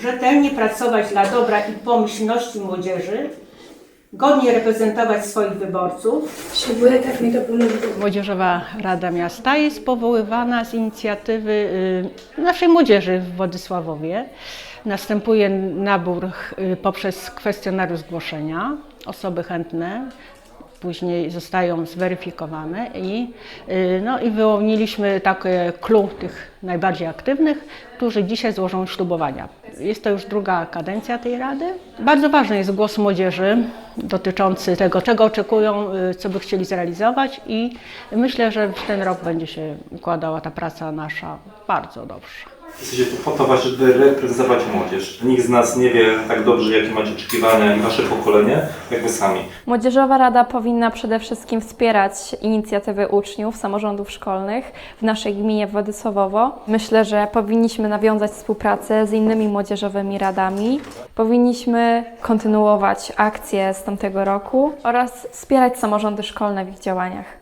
rzetelnie pracować dla dobra i pomyślności młodzieży, godnie reprezentować swoich wyborców, tak. Młodzieżowa Rada Miasta jest powoływana z inicjatywy y, naszej młodzieży w Władysławowie. Następuje nabór y, poprzez kwestionariusz zgłoszenia. Osoby chętne później zostają zweryfikowane i, y, no, i wyłoniliśmy takie clue tych najbardziej aktywnych, którzy dzisiaj złożą ślubowania. Jest to już druga kadencja tej Rady. Bardzo ważny jest głos młodzieży dotyczący tego, czego oczekują, y, co by chcieli zrealizować i myślę, że w ten rok będzie się układała ta praca nasza bardzo dobrze. Jesteście tu po to żeby reprezentować młodzież. Nikt z nas nie wie tak dobrze, jakie macie oczekiwania i wasze pokolenie, jak wy sami. Młodzieżowa Rada powinna przede wszystkim wspierać inicjatywy uczniów, samorządów szkolnych w naszej gminie Władysławowo. Myślę, że powinniśmy nawiązać współpracę z innymi młodzieżowymi radami. Powinniśmy kontynuować akcje z tamtego roku oraz wspierać samorządy szkolne w ich działaniach.